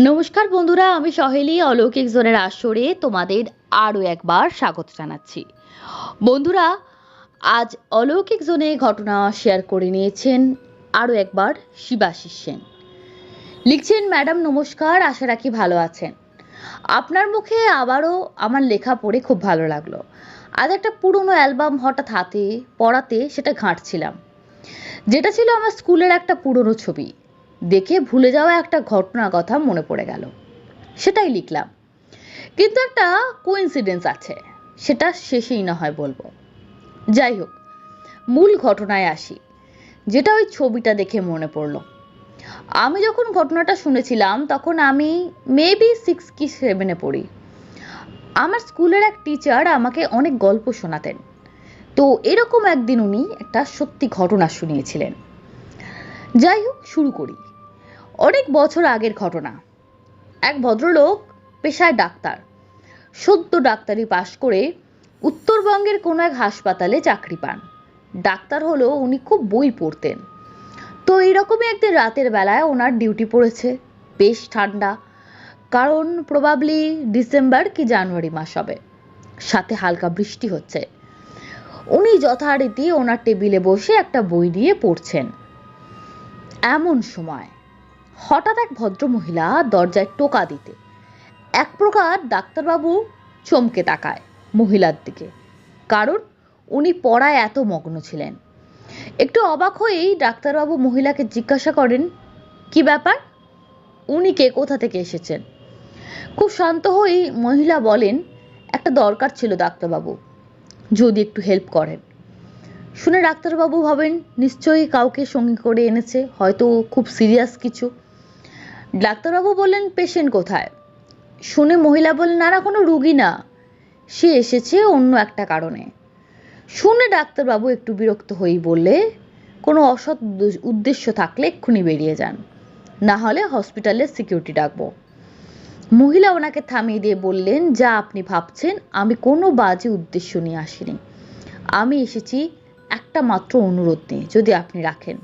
নমস্কার বন্ধুরা, আমি সহেলি, অলৌকিক জোনের আসরে তোমাদের আরও একবার স্বাগত জানাচ্ছি। বন্ধুরা, আজ অলৌকিক জোনে ঘটনা শেয়ার করে নিয়েছেন আরও একবার শিবাশিস সেন। লিখছেন, ম্যাডাম, নমস্কার, আশা রাখি ভালো আছেন। আপনার মুখে আবারও আমার লেখা পড়ে খুব ভালো লাগল। আজ একটা পুরনো অ্যালবাম হঠাৎ হাতে পড়াতে সেটা ঘাঁটছিলাম। যেটা ছিল আমার স্কুলের একটা পুরনো ছবি। দেখে ভুলে যাওয়া একটা ঘটনার কথা মনে পড়ে গেল। সেটাই লিখলাম। কিন্তু একটা কোইন্সিডেন্স আছে, সেটা শেষেই না হয় বলব। যাই হোক, মূল ঘটনায় আসি, যেটা ওই ছবিটা দেখে মনে পড়ল। আমি যখন ঘটনাটা শুনেছিলাম, তখন আমি মেবি সিক্স কি সেভেনে পড়ি। আমার স্কুলের এক টিচার আমাকে অনেক গল্প শোনাতেন। তো এরকম একদিন উনি একটা সত্যি ঘটনা শুনিয়েছিলেন। যাই হোক, শুরু করি। অনেক বছর আগের ঘটনা। এক ভদ্রলোক পেশায় ডাক্তার। সদ্য ডাক্তারি পাশ করে উত্তরবঙ্গের কোনো এক হাসপাতালে চাকরি পান। ডাক্তার হলো উনি খুব বই পড়তেন। তো এইরকমই একদিন রাতের বেলায় ওনার ডিউটি পড়েছে। বেশ ঠান্ডা। কারণ প্রবাবলি ডিসেম্বর কি জানুয়ারি মাস হবে। সাথে হালকা বৃষ্টি হচ্ছে। উনি যথারীতি ওনার টেবিলে বসে একটা বই নিয়ে পড়ছেন। এমন সময় হঠাৎ এক ভদ্রমহিলা দরজায় টোকা দিতে। এক প্রকার ডাক্তারবাবু চমকে তাকায় মহিলার দিকে। কারণ উনি পড়ায় এত মগ্ন ছিলেন। একটু অবাক হয়েই ডাক্তারবাবু মহিলাকে জিজ্ঞাসা করেন, কি ব্যাপার? উনি কে? কোথা থেকে এসেছেন? খুব শান্ত হয়েই মহিলা বলেন, একটা দরকার ছিল ডাক্তারবাবু। যদি একটু হেল্প করেন। শুনে ডাক্তারবাবু ভাবেন, নিশ্চয়ই কাউকে সঙ্গে করে এনেছে, হয়তো খুব সিরিয়াস কিছু। ডাক্তারবাবু বললেন, পেশেন্ট কোথায়? শুনে মহিলা বললেন না কোনো রুগী না। সে এসেছে অন্য একটা কারণে। শুনে ডাক্তারবাবু একটু বিরক্ত হয়েই বললে, কোনো অসৎ উদ্দেশ্য থাকলে এক্ষুনি বেরিয়ে যান। না হলে হসপিটালের সিকিউরিটি ডাকবো। মহিলা ওনাকে থামিয়ে দিয়ে বললেন, যা আপনি ভাবছেন, আমি কোনো বাজে উদ্দেশ্য নিয়ে আসিনি। আমি এসেছি একটা মাত্র অনুরোধ নিয়ে, যদি আপনি রাখেন।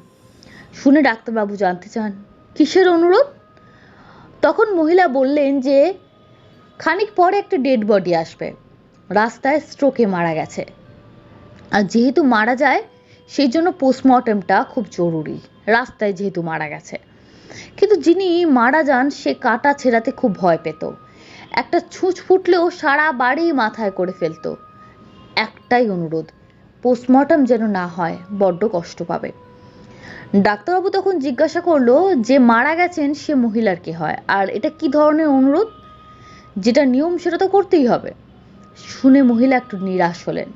শুনে ডাক্তারবাবু জানতে চান, কিসের অনুরোধ? তখন মহিলা বললেন যে, খানিক পরে একটা ডেড বডি আসবে। রাস্তায় স্ট্রোকে মারা গেছে। আর যেহেতু মারা যায়, সেই জন্য পোস্টমর্টেমটা খুব জরুরি। রাস্তায় যেহেতু মারা গেছে। কিন্তু যিনি মারা যান, সে কাটা ছেঁড়াতে খুব ভয় পেত। একটা ছুঁচ ফুটলেও সারা বাড়ি মাথায় করে ফেলতো। একটাই অনুরোধ, পোস্টমর্টম যেন না হয়, বড্ড কষ্ট পাবে। ডাক্তারবাবু তখন জিজ্ঞাসা করল যে মারা গেছেন সে মহিলার কি হয়, আর এটা কি ধরনের অনুরোধ? যেটা নিয়ম সেটা তো করতেই হবে। শুনে মহিলা একটু নিরাশ হলেন।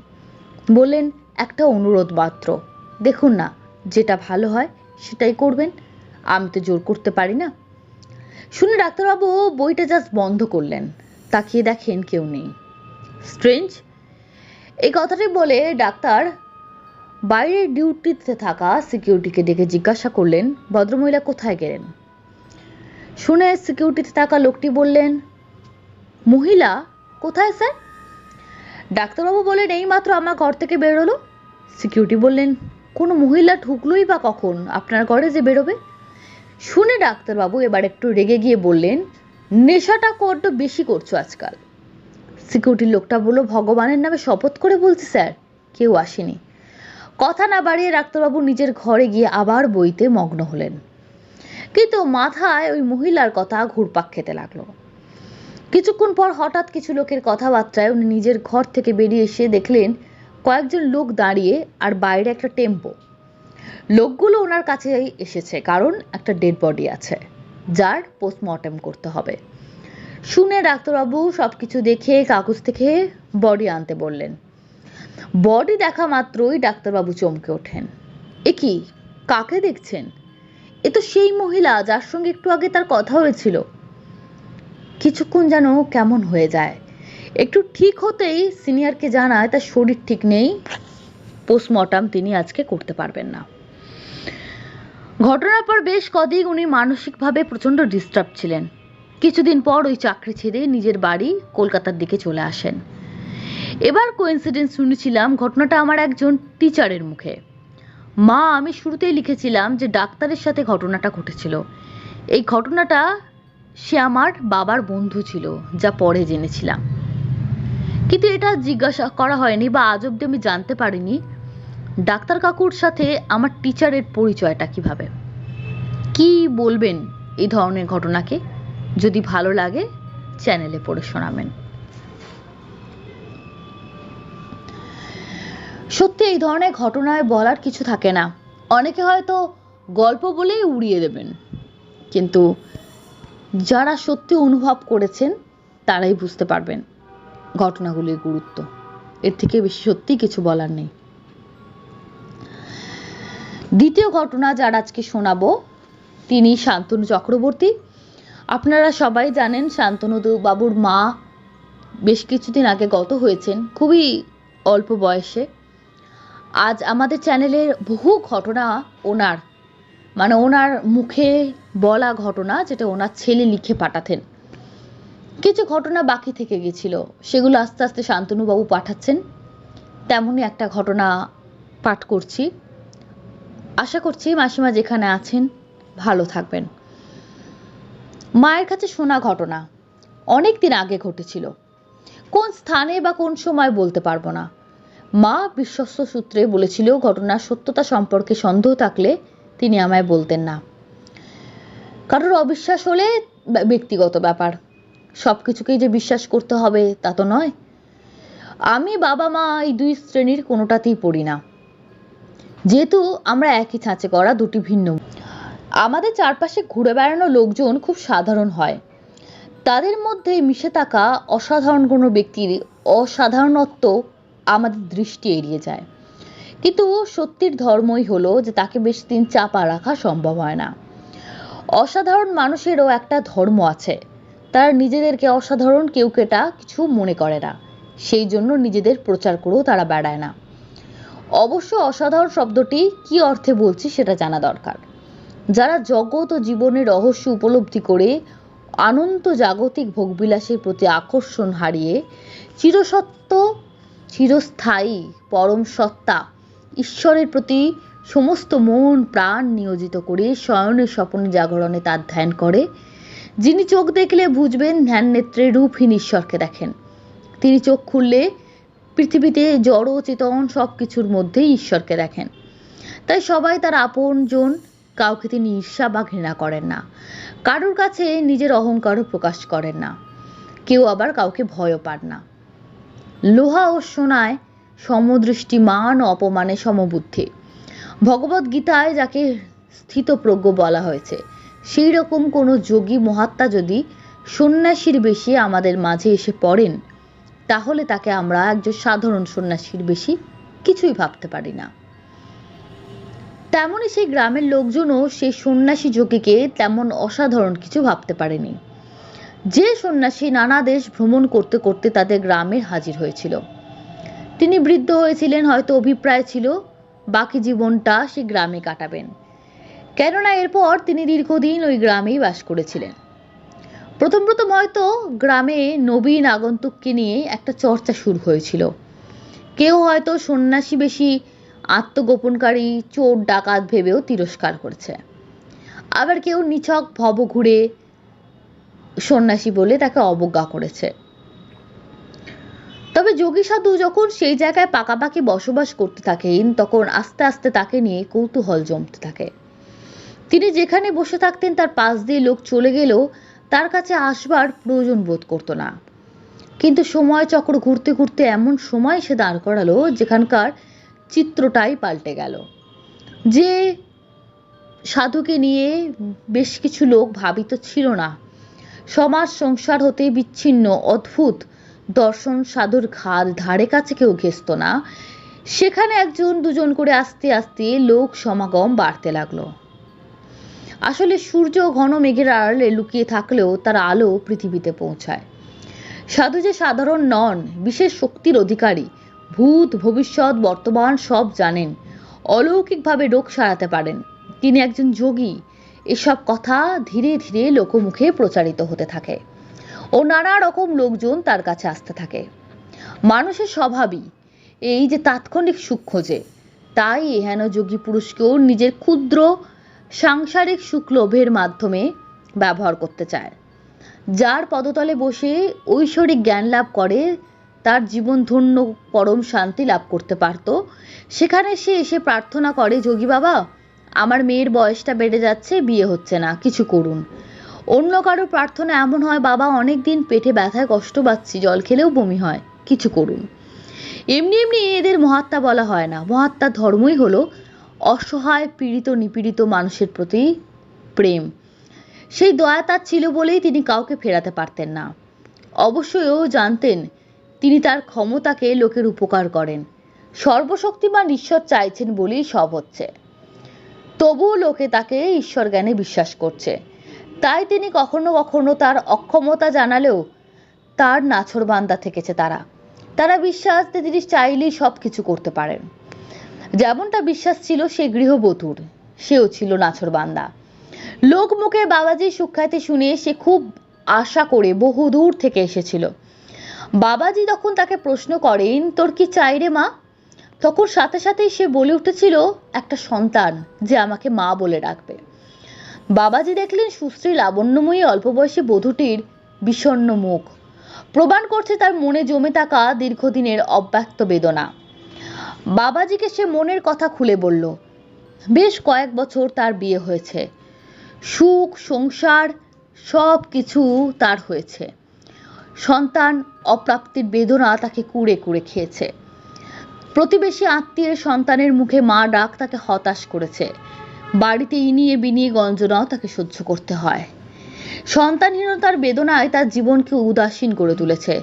বললেন, একটা অনুরোধ মাত্র। দেখুন না, যেটা ভালো হয় সেটাই করবেন। আমি তো জোর করতে পারি না। শুনে ডাক্তারবাবু বইটা জাস্ট বন্ধ করলেন। তাকিয়ে দেখেন কেউ নেই। স্ট্রেঞ্জ? এই কথাটি বলে ডাক্তার বাইরে ডিউটিতে থাকা সিকিউরিটিকে ডেকে জিজ্ঞাসা করলেন, ভদ্রমহিলা কোথায় গেলেন? শুনে সিকিউরিটিতে থাকা লোকটি বললেন, মহিলা, কোথায় স্যার? ডাক্তারবাবু বললেন, এইমাত্র আমার ঘর থেকে বেরোলো। সিকিউরিটি বললেন, কোনো মহিলা ঢুকলোই বা কখন? আপনার ঘরে যে বেরোবে? শুনে ডাক্তারবাবু এবার একটু রেগে গিয়ে বললেন, নেশাটা বড্ড বেশি করছ আজকাল? সিকিউরিটির লোকটা বলল, ভগবানের নামে শপথ করে বলছি স্যার, কেউ আসেনি। কথা না বাড়িয়ে ডাক্তারবাবু নিজের ঘরে গিয়ে আবার বইতে মগ্ন হলেন। কিন্তু মাথায় ওই মহিলার কথা ঘুরপাক খেতে লাগল। কিছুক্ষণ পর হঠাৎ কিছু লোকের কথাবার্তায় উনি নিজের ঘর থেকে বেরিয়ে এসে দেখলেন, কয়েকজন লোক দাঁড়িয়ে আর বাইরে একটা টেম্পো। লোকগুলো ওনার কাছে এসেছে, কারণ একটা ডেড বডি আছে, যার পোস্টমর্টেম করতে হবে। শুনে ডাক্তারবাবু সব কিছু দেখে কাগজ থেকে বডি আনতে বললেন। বডি দেখা মাত্রই ডাক্তারবাবু চমকে ওঠেন। এ কি, কাকে দেখছেন? এ তো সেই মহিলা যার সঙ্গে একটু আগে তার কথা হয়েছিল। কিছুক্ষণ যেন কেমন হয়ে যায়। একটু ঠিক হতেই সিনিয়রকে জানায়, তার শরীর ঠিক নেই, পোস্টমর্টাম তিনি আজকে করতে পারবেন না। ঘটনার পর বেশ কদিন উনি মানসিকভাবে প্রচণ্ড ডিস্টার্ব ছিলেন। কিছুদিন পর ওই চাকরি ছেড়ে নিজের বাড়ি কলকাতার দিকে চলে আসেন। এবার কোইন্সিডেন্স শুনেছিলাম, ঘটনাটা আমার একজন টিচারের মুখে। মা, আমি শুরুতেই লিখেছিলাম যে ডাক্তারের সাথে ঘটনাটা ঘটেছিল। এই ঘটনাটা সে আমার বাবার বন্ধু ছিল, যা পরে জেনেছিলাম। কিন্তু এটা জিজ্ঞাসা করা হয়নি বা আজ অব্দি আমি জানতে পারিনি, ডাক্তার কাকুর সাথে আমার টিচারের পরিচয়টা কীভাবে? কি বলবেন এই ধরনের ঘটনাকে? যদি ভালো লাগে চ্যানেলে পড়ে শোনাবেন। সত্যি এই ধরনের ঘটনায় বলার কিছু থাকে না। অনেকে হয়তো গল্প বলেই উড়িয়ে দেবেন। কিন্তু যারা সত্যি অনুভব করেছেন, তারাই বুঝতে পারবেন ঘটনাগুলির গুরুত্ব। এর থেকে বেশি সত্যি কিছু বলার নেই। দ্বিতীয় ঘটনা যার আজকে শোনাবো, তিনি শান্তনু চক্রবর্তী। আপনারা সবাই জানেন শান্তনু বাবুর মা বেশ কিছুদিন আগে গত হয়েছেন, খুবই অল্প বয়সে। আজ আমাদের চ্যানেলের বহু ঘটনা ওনার। মানে ওনার মুখে বলা ঘটনা যেটা ওনার ছেলে লিখে পাঠাতেন। কিছু ঘটনা বাকি থেকে গেছিল, সেগুলো আস্তে আস্তে শান্তনুবাবু পাঠাচ্ছেন। তেমনই একটা ঘটনা পাঠ করছি। আশা করছি মাসিমা যেখানে আছেন, ভালো থাকবেন। মায়ের কাছে শোনা ঘটনা, অনেক দিন আগে ঘটেছিল। কোন স্থানে বা কোন সময় বলতে পারব না। মা বিশ্বস্ত সূত্রে বলেছিল ঘটনার সত্যতা সম্পর্কে সন্দেহ থাকলে তিনি আমায় বলতেন না। কারোর অবিশ্বাস হলে ব্যক্তিগত ব্যাপার। সব কিছুকেই যে বিশ্বাস করতে হবে, তা তো নয়। আমি বাবা, মা এই দুই শ্রেণির কোনোটাতেই পড়ি না। যেহেতু আমরা একই ছাঁচে করা দুটি ভিন্ন। আমাদের চারপাশে ঘুরে বেড়ানো লোকজন খুব সাধারণ হয়। তাদের মধ্যে মিশে থাকা অসাধারণ কোনো ব্যক্তির অসাধারণত্ব আমাদের দৃষ্টি এড়িয়ে যায়। কিন্তু সত্যির ধর্মই হলো যে তাকে বেশি দিন চাপা রাখা সম্ভব হয় না। অসাধারণ মানুষেরও একটা ধর্ম আছে। তারা নিজেদেরকে অসাধারণ কেউ কেটা কিছু মনে করে না। সেই জন্য নিজেদের প্রচার করেও তারা বেড়ায় না। অবশ্য অসাধারণ শব্দটি কি অর্থে বলছি সেটা জানা দরকার। যারা জগৎ ও জীবনের রহস্য উপলব্ধি করে আনন্ত জাগতিক ভোগবিলাসের প্রতি আকর্ষণ হারিয়ে চিরসত্য চিরস্থায়ী পরম সত্তা। ঈশ্বরের প্রতি সমস্ত মন, প্রাণ নিয়োজিত করে শয়নের স্বপনে জাগরণে তার ধ্যান করে। যিনি চোখ দেখলে বুঝবেন, ধ্যান নেত্রে রূপহীন ঈশ্বরকে দেখেন। তিনি চোখ খুললে পৃথিবীতে জড়, চেতন সব কিছুর মধ্যেই ঈশ্বরকে দেখেন। তাই সবাই তার আপনজন কাউকে তিনি ঈর্ষা বা ঘৃণা করেন না। কারোর কাছে নিজের অহংকারও প্রকাশ করেন না। কেউ আবার কাউকে ভয়ও পান না। লোহা ও সোনায় সমদৃষ্টি মান অপমানে সমবুদ্ধি। ভগবত গীতায় যাকে স্থিতপ্রজ্ঞ বলা হয়েছে, সেই রকম কোনো যোগী মহাত্মা যদি সন্ন্যাসীর বেশি আমাদের মাঝে এসে পড়েন, তাহলে তাকে আমরা একজন সাধারণ সন্ন্যাসীর বেশি কিছুই ভাবতে পারি না। তেমনই সেই গ্রামের লোকজনও সেই সন্ন্যাসী যোগীকে তেমন অসাধারণ কিছু ভাবতে পারেনি। যে সন্ন্যাসী নানা দেশ ভ্রমণ করতে করতে তাদের গ্রামে হাজির হয়েছিল। তিনি বৃদ্ধ হয়েছিলেন, হয়তো অভিপ্রায় ছিল, বাকি জীবনটা সে গ্রামে কাটাবেন। কেননা এরপর তিনি দীর্ঘদিন ওই গ্রামেই বাস করেছিলেন। প্রথম প্রথম হয়তো গ্রামে নবীন আগন্তুককে নিয়ে একটা চর্চা শুরু হয়েছিল। কেউ হয়তো সন্ন্যাসী বেশি আত্মগোপনকারী, চোর ডাকাত ভেবেও তিরস্কার করেছে। আবার কেউ নিছক ভব ঘুরে সন্ন্যাসী বলে তাকে অবজ্ঞা করেছে। তবে যোগী সাধু যখন সেই জায়গায় পাকাপাকি বসবাস করতে থাকেন, তখন আস্তে আস্তে তাকে নিয়ে কৌতূহল জমতে থাকে। তিনি যেখানে বসে থাকতেন, তার পাশ দিয়ে লোক চলে গেলেও তার কাছে আসবার প্রয়োজন বোধ করতো না। কিন্তু সময় চক্র ঘুরতে ঘুরতে এমন সময় সে দাঁড় করালো, যেখানকার চিত্রটাই পাল্টে গেল। যে সাধুকে নিয়ে বেশ কিছু লোক ভাবিত ছিল না সমাজ সংসার হতে বিচ্ছিন্ন, অদ্ভুত। দর্শন সাধুর ঘাড় ধারে কাছে কেউ ঘেসত না। সেখানে একজন, দুজন করে আস্তে আস্তে লোক সমাগম বাড়তে লাগল। আসলে সূর্য ঘন মেঘের আড়ালে লুকিয়ে থাকলেও তার আলো পৃথিবীতে পৌঁছায়। সাধু যে সাধারণ নন, বিশেষ শক্তির অধিকারী, ভূত, ভবিষ্যৎ, বর্তমান সব জানেন। অলৌকিকভাবে রোগ সারাতে পারেন। তিনি একজন যোগী এসব কথা ধীরে ধীরে লোকমুখে প্রচারিত হতে থাকে ও নানা রকম লোকজন তার কাছে আসতে থাকে। মানুষের স্বভাবই এই যে তাৎক্ষণিক সুখ খোঁজে, তাই এহেন যোগী পুরুষকেও নিজের ক্ষুদ্র সাংসারিক সুখ লোভের মাধ্যমে ব্যবহার করতে চায়। যার পদতলে বসে ঐশ্বরিক জ্ঞান লাভ করে, তার জীবন ধন্য পরম শান্তি লাভ করতে পারত, সেখানে সে এসে প্রার্থনা করে, যোগী বাবা আমার মেয়ের বয়সটা বেড়ে যাচ্ছে, বিয়ে হচ্ছে না, কিছু করুন। অন্য কারও প্রার্থনা এমন হয়, বাবা অনেক দিন পেটে ব্যথায় কষ্ট পাচ্ছি, জল খেলেও বমি হয়, কিছু করুন। এমনি এমনি এদের মহাত্মা বলা হয় না। মহাত্মা ধর্মই হলো অসহায়, পীড়িত, নিপীড়িত মানুষের প্রতি প্রেম। সেই দয়া তার ছিল বলেই তিনি কাউকে ফেরাতে পারতেন না। অবশ্যই ও জানতেন, তিনি তার ক্ষমতাকে লোকের উপকার করেন। সর্বশক্তিমান ঈশ্বর চাইছেন বলেই সব হচ্ছে। তবুও লোকে তাকে ঈশ্বর জ্ঞানে বিশ্বাস করছে। তাই তিনি কখনো কখনো তার অক্ষমতা জানালেও তার নাছরবান্দা থেকেছে তারা। তারা বিশ্বাস যে তিনি চাইলেই সব কিছু করতে পারেন। যেমনটা বিশ্বাস ছিল সে গৃহবধূর, সেও ছিল নাছরবান্দা লোক মুখে বাবাজির সুখ্যাতি শুনে সে খুব আশা করে বহু দূর থেকে এসেছিল। বাবাজি তখন তাকে প্রশ্ন করেন, তোর কি চাই রে মা? তখন সাথে সাথেই সে বলে উঠেছিল, একটা সন্তান যে আমাকে মা বলে ডাকবে। বাবাজি দেখলেন সুশ্রী লাবণ্যময়ী অল্প বয়সী বধূটির বিষণ্ণ মুখ। প্রমাণ করছে তার মনে জমে থাকা দীর্ঘদিনের অব্যক্ত বেদনা। বাবাজিকে সে মনের কথা খুলে বলল, বেশ কয়েক বছর তার বিয়ে হয়েছে। সুখ, সংসার, সব কিছু তার হয়েছে। সন্তান অপ্রাপ্তির বেদনা তাকে কুড়ে কুড়ে খেয়েছে। প্রতিবেশী আত্মীয়ের সন্তানের মুখে মা ডাক তাকে হতাশ করেছে। বাড়িতে ইনিয়ে বিনিয়ে গঞ্জনাও তাকে সহ্য করতে হয়। সন্তানহীনতার বেদনায় তার জীবনকে উদাসীন করে তুলেছে।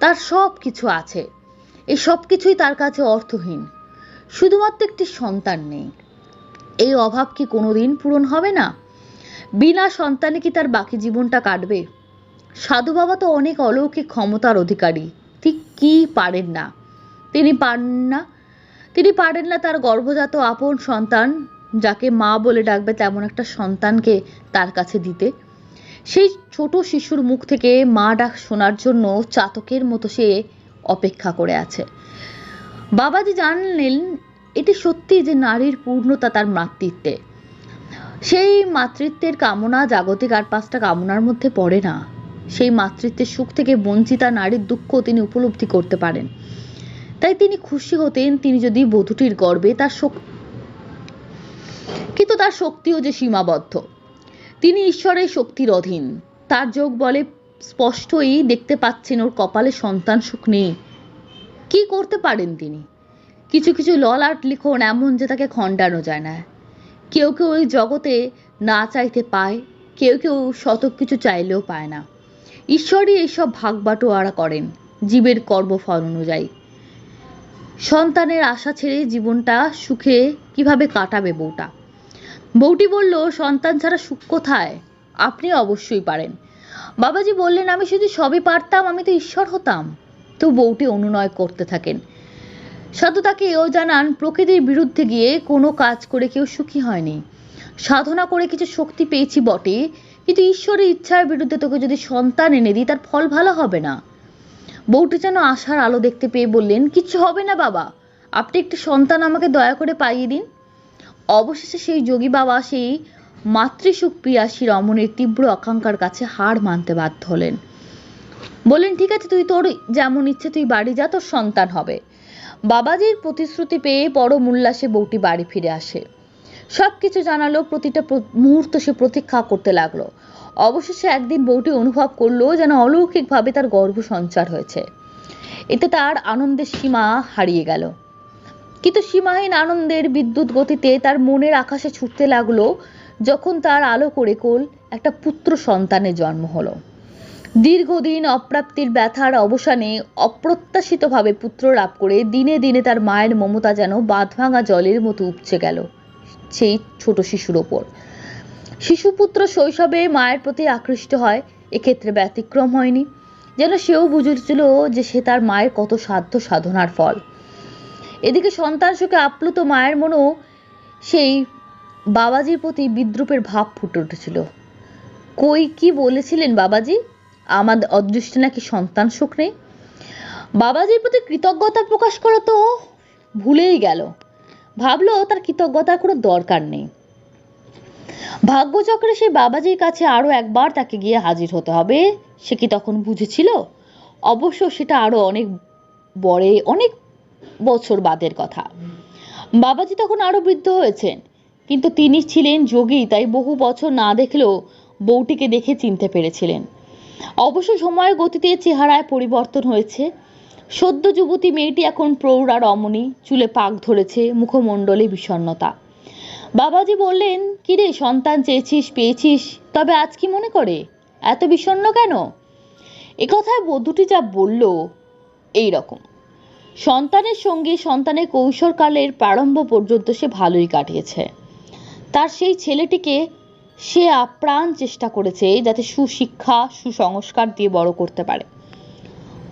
তার সব কিছু আছে। এই সব কিছুই তার কাছে অর্থহীন। শুধুমাত্র একটি সন্তান নেই। এই অভাব কি কোনোদিন পূরণ হবে না? বিনা সন্তানে কি তার বাকি জীবনটা কাটবে? সাধু বাবা তো অনেক অলৌকিক ক্ষমতার অধিকারী। ঠিক কি পারেন না? তিনি পারেন না। তিনি পারেন না তার গর্ভজাত আপন সন্তান, যাকে মা বলে ডাকবে তেমন একটা সন্তানকে তার কাছে দিতে। সেই ছোট শিশুর মুখ থেকে মা ডাক শোনার জন্য চাতকের মতো সে অপেক্ষা করে আছে। বাবাজি জানলেন, এটি সত্যি যে নারীর পূর্ণতা তার মাতৃত্বে। সেই মাতৃত্বের কামনা জাগতিক আর পাঁচটা কামনার মধ্যে পড়ে না। সেই মাতৃত্বের সুখ থেকে বঞ্চিতা নারীর দুঃখ তিনি উপলব্ধি করতে পারেন। তাই তিনি খুশি হতেন তিনি যদি বধূটির গর্বে তার শক্তি কিন্তু তার শক্তিও যে সীমাবদ্ধ। তিনি ঈশ্বরের শক্তির অধীন। তার যোগ বলে স্পষ্টই দেখতে পাচ্ছেন ওর কপালে সন্তান সুখ নেই। কি করতে পারেন তিনি? কিছু কিছু লল আর্ট লিখন এমন যে তাকে খণ্ডানো যায় না। কেউ কেউ ওই জগতে না চাইতে পায়, কেউ কেউ শত কিছু চাইলেও পায় না। ঈশ্বরই এইসব ভাগ বাটোয়ারা করেন, জীবের কর্মফল অনুযায়ী। সন্তানের আশা ছেড়ে জীবনটা সুখে কীভাবে কাটাবে বউটা? বউটি বলল, সন্তান ছাড়া সুখ কোথায়? আপনি অবশ্যই পারেন। বাবাজি বললেন, আমি যদি সবই পারতাম, আমি তো ঈশ্বর হতাম। তো বউটি অনুনয় করতে থাকেন। সাধু তাকে এও জানান, প্রকৃতির বিরুদ্ধে গিয়ে কোনো কাজ করে কেউ সুখী হয়নি। সাধনা করে কিছু শক্তি পেয়েছি বটে, কিন্তু ঈশ্বরের ইচ্ছার বিরুদ্ধে তোকে যদি সন্তান এনে দিই, তার ফল ভালো হবে না। বউটি যেন আশার আলো দেখতে পেয়ে বললেন, কিচ্ছু হবে না বাবা। আপনি একটি সন্তান আমাকে দয়া করে পাইয়ে দিন। অবশেষে সেই যোগী বাবা সেই মাতৃসুখ প্রিয়াসী রমণের তীব্র আকাঙ্ক্ষার কাছে হার মানতে বাধ্য হলেন। বললেন, ঠিক আছে, তুই তোর যেমন ইচ্ছে তুই বাড়ি যা, তোর সন্তান হবে। বাবাজির প্রতিশ্রুতি পেয়ে পরম উল্লাসে বউটি বাড়ি ফিরে আসে। সব কিছু জানালো, প্রতিটা প্র- মুহূর্ত সে প্রতীক্ষা করতে লাগল। অবশেষে একদিন বউটি অনুভব করল যেন অলৌকিকভাবে তার গর্ভ সঞ্চার হয়েছে। এতে তার আনন্দের সীমা হারিয়ে গেল। কিন্তু সীমাহীন আনন্দের বিদ্যুৎ গতিতে তার মনের আকাশে ছুটতে লাগল যখন তার আলো করে কোল একটা পুত্র সন্তানের জন্ম হলো। দীর্ঘদিন অপ্রাপ্তির ব্যথার অবসানে অপ্রত্যাশিতভাবে পুত্র লাভ করে দিনে দিনে তার মায়ের মমতা যেন বাঁধভাঙা জলের মতো উপচে গেল। সেই ছোট শিশুর ওপর। শিশুপুত্র শৈশবে মায়ের প্রতি আকৃষ্ট হয়, এক্ষেত্রে ব্যতিক্রম হয়নি। যেন সেও বুঝেছিল যে সে তার মায়ের কত সাধ্য সাধনার ফল। এদিকে সন্তান সুখে আপ্লুত মায়ের মনেও সেই বাবাজির প্রতি বিদ্রুপের ভাব ফুটে উঠেছিল। কই কি বলেছিলেন বাবাজি? আমাদের অদৃষ্টে নাকি সন্তান সুখ নেই? বাবাজির প্রতি কৃতজ্ঞতা প্রকাশ করা তো ভুলেই গেল। ভাবলো তার কৃতজ্ঞতার কোনো দরকার নেই। ভাগ্যচক্রে সেই বাবাজির কাছে আরও একবার তাকে গিয়ে হাজির হতে হবে, সে কি তখন বুঝেছিল? অবশ্য সেটা আরও অনেক বড়ে, অনেক বছর বাদের কথা। বাবাজি তখন আরও বৃদ্ধ হয়েছেন, কিন্তু তিনি ছিলেন যোগী, তাই বহু বছর না দেখলেও বউটিকে দেখে চিনতে পেরেছিলেন। অবশ্য সময়ের গতিতে চেহারায় পরিবর্তন হয়েছে সদ্য যুবতী মেয়েটি এখন প্রৌঢ়া রমণী, চুলে পাক ধরেছে মুখমণ্ডলে বিষণ্ণতা। বাবাজি বললেন, কিরে, সন্তান চেয়েছিস, পেয়েছিস, তবে আজ কি মনে করে? এত বিষণ্ণ কেন? এ কথায় বধূটি যা বলল, এই রকম। সন্তানের সঙ্গে সন্তানের কৈশোরকালের প্রারম্ভ পর্যন্ত সে ভালোই কাটিয়েছে। তার সেই ছেলেটিকে সে আপ্রাণ চেষ্টা করেছে যাতে সুশিক্ষা, সুসংস্কার দিয়ে বড় করতে পারে।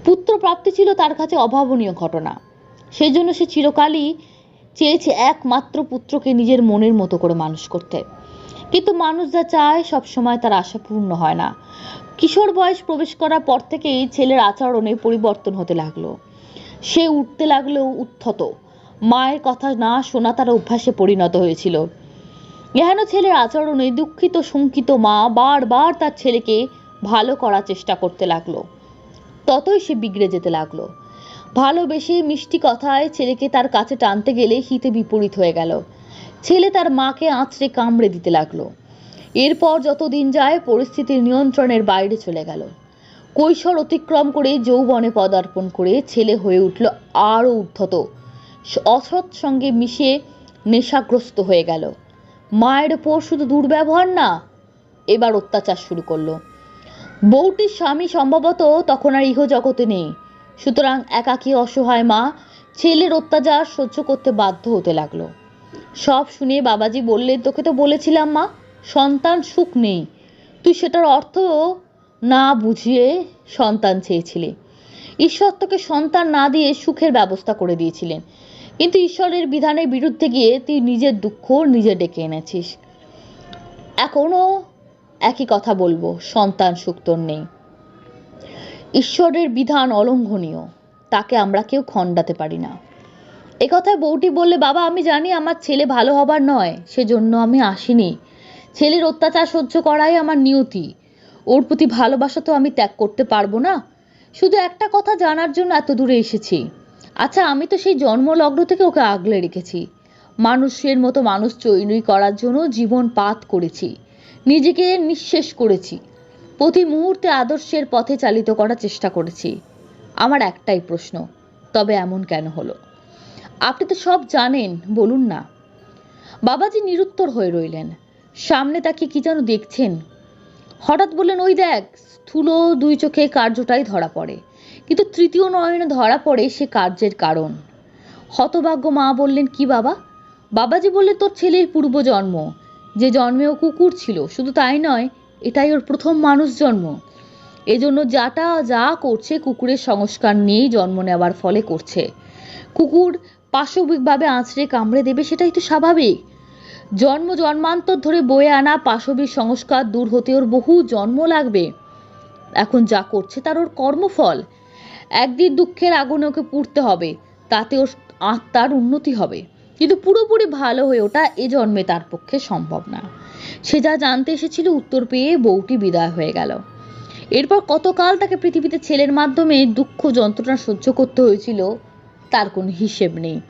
পুত্র প্রাপ্তি ছিল তার কাছে অভাবনীয় ঘটনা। সেই জন্য সে চিরকালই চেয়েছে একমাত্র পুত্রকে নিজের মনের মতো করে মানুষ করতে। কিন্তু মানুষ যা চায় সবসময় তার আশা পূর্ণ হয় না। কিশোর বয়স প্রবেশ করার পর থেকেই ছেলের আচরণে পরিবর্তন হতে লাগল। সে উঠতে লাগল উত্থত মায়ের কথা না শোনা তার অভ্যাসে পরিণত হয়েছিল। এহেন ছেলের আচরণে দুঃখিত, শঙ্কিত মা বারবার তার ছেলেকে ভালো করার চেষ্টা করতে লাগল। ততই সে বিগড়ে যেতে লাগল। ভালোবেসে মিষ্টি কথায় ছেলেকে তার কাছে টানতে গেলে হিতে বিপরীত হয়ে গেল। ছেলে তার মাকে আঁচড়ে কামড়ে দিতে লাগল। এরপর যত দিন যায় পরিস্থিতির নিয়ন্ত্রণের বাইরে চলে গেল। কৈশোর অতিক্রম করে যৌবনে পদার্পণ করে ছেলে হয়ে উঠল আরও উদ্ধত। অসৎ সঙ্গে মিশে নেশাগ্রস্ত হয়ে গেল। মায়ের ওপর শুধু দুর্ব্যবহার না, এবার অত্যাচার শুরু করল। বউটির স্বামী সম্ভবত তখন আর ইহ জগতে নেই। সুতরাং একাকী অসহায় মা ছেলের অত্যাচার সহ্য করতে বাধ্য হতে লাগল। সব শুনে বাবাজি বললেন, তোকে তো বলেছিলাম মা, সন্তান সুখ নেই। তুই সেটার অর্থ না বুঝিয়ে সন্তান চেয়েছিলি। ঈশ্বর তোকে সন্তান না দিয়ে সুখের ব্যবস্থা করে দিয়েছিলেন। কিন্তু ঈশ্বরের বিধানের বিরুদ্ধে গিয়ে তুই নিজের দুঃখ নিজে ডেকে এনেছিস। এখনও একই কথা বলব, সন্তান সুক্তর নেই। ঈশ্বরের বিধান অলঙ্ঘনীয়, তাকে আমরা কেউ খণ্ডাতে পারি না। এ বউটি বললে, বাবা, আমি জানি আমার ছেলে ভালো হবার নয়, সেজন্য আমি আসিনি। ছেলের অত্যাচার সহ্য করাই আমার নিয়তি। ওর প্রতি ভালোবাসা তো আমি ত্যাগ করতে পারব না। শুধু একটা কথা জানার জন্য এত দূরে এসেছি। আচ্ছা আমি তো সেই জন্মলগ্ন থেকে ওকে আগলে রেখেছি। মানুষের মতো মানুষ তৈরি করার জন্য জীবন পাত করেছি। নিজেকে নিঃশেষ করেছি। প্রতি মুহূর্তে আদর্শের পথে চালিত করার চেষ্টা করেছি। আমার একটাই প্রশ্ন, তবে এমন কেন হলো? আপনি তো সব জানেন, বলুন না। বাবাজি নিরুত্তর হয়ে রইলেন। সামনে তাকে কি যেন দেখছেন? হঠাৎ বললেন, ওই দেখ, স্থূল দুই চোখে কার্যটাই ধরা পড়ে। কিন্তু তৃতীয় নয়নে ধরা পড়ে সে কার্যের কারণ। হতভাগ্য মা বললেন, কি বাবা? বাবাজি বললেন, তোর ছেলের পূর্বজন্ম। যে জন্মেও কুকুর ছিল, শুধু তাই নয়, এটাই ওর প্রথম মানুষ জন্ম। এজন্য যাটা যা করছে, কুকুরের সংস্কার নিয়েই জন্ম নেওয়ার ফলে করছে। কুকুর পাশবিকভাবে আঁচড়ে কামড়ে দেবে, সেটাই তো স্বাভাবিক। জন্ম জন্মান্তর ধরে বয়ে আনা পাশবিক সংস্কার দূর হতে ওর বহু জন্ম লাগবে। এখন যা করছে, তার ওর কর্মফল। একদিন দুঃখের আগুনে ওকে পুড়তে হবে, তাতে ওর আত্মার উন্নতি হবে। কিন্তু পুরোপুরি ভালো হয়ে ওঠা এ জন্মে তার পক্ষে সম্ভব না। সে যা জানতে এসেছিল উত্তর পেয়ে বউটি বিদায় হয়ে গেল। এরপর কতকাল তাকে পৃথিবীতে ছেলের মাধ্যমে দুঃখ যন্ত্রণা সহ্য করতে হয়েছিল, তার কোনো হিসেব নেই।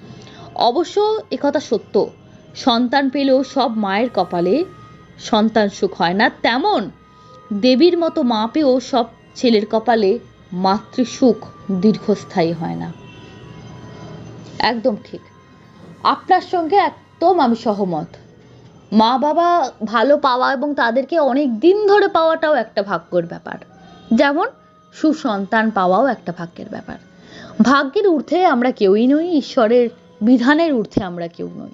অবশ্য একথা সত্য। সন্তান পেলেও সব মায়ের কপালে সন্তান সুখ হয় না। তেমন দেবীর মতো মা পেয়েও সব ছেলের কপালে মাতৃসুখ দীর্ঘস্থায়ী হয় না। একদম ঠিক। আপনার সঙ্গে একদম আমি সহমত। মা বাবা ভালো পাওয়া এবং তাদেরকে অনেক দিন ধরে পাওয়াটাও একটা ভাগ্যের ব্যাপার। যেমন সুসন্তান পাওয়াও একটা ভাগ্যের ব্যাপার। ভাগ্যের ঊর্ধ্বে আমরা কেউই নই, ঈশ্বরের বিধানের ঊর্ধ্বে আমরা কেউ নই।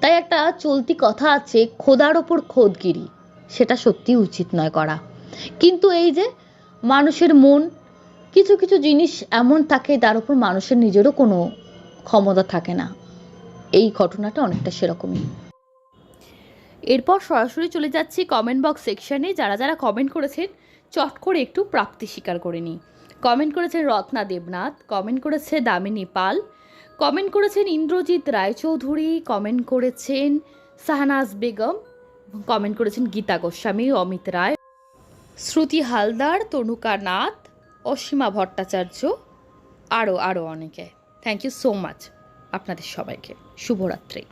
তাই একটা চলতি কথা আছে, খোদার ওপর খোদগিরি, সেটা সত্যি উচিত নয় করা। কিন্তু এই যে মানুষের মন, কিছু কিছু জিনিস এমন থাকে তার উপর মানুষের নিজেরও কোনো ক্ষমতা থাকে না। এই ঘটনাটা অনেকটা সেরকমই। এরপর সরাসরি চলে যাচ্ছি কমেন্ট বক্স সেকশনে যারা যারা কমেন্ট করেছেন, চট করে একটু প্রাপ্তি স্বীকার করে নিই কমেন্ট করেছেন রত্না দেবনাথ কমেন্ট করেছে দামিনী পাল কমেন্ট করেছেন ইন্দ্রজিৎ রায়চৌধুরী কমেন্ট করেছেন শাহনাজ বেগম কমেন্ট করেছেন গীতা গোস্বামী, অমিত রায়, শ্রুতি হালদার, তনুকা নাথ, অসীমা ভট্টাচার্য আরও আরও অনেকে। থ্যাংক ইউ সো মাচ আপনাদের সবাইকে। শুভরাত্রি।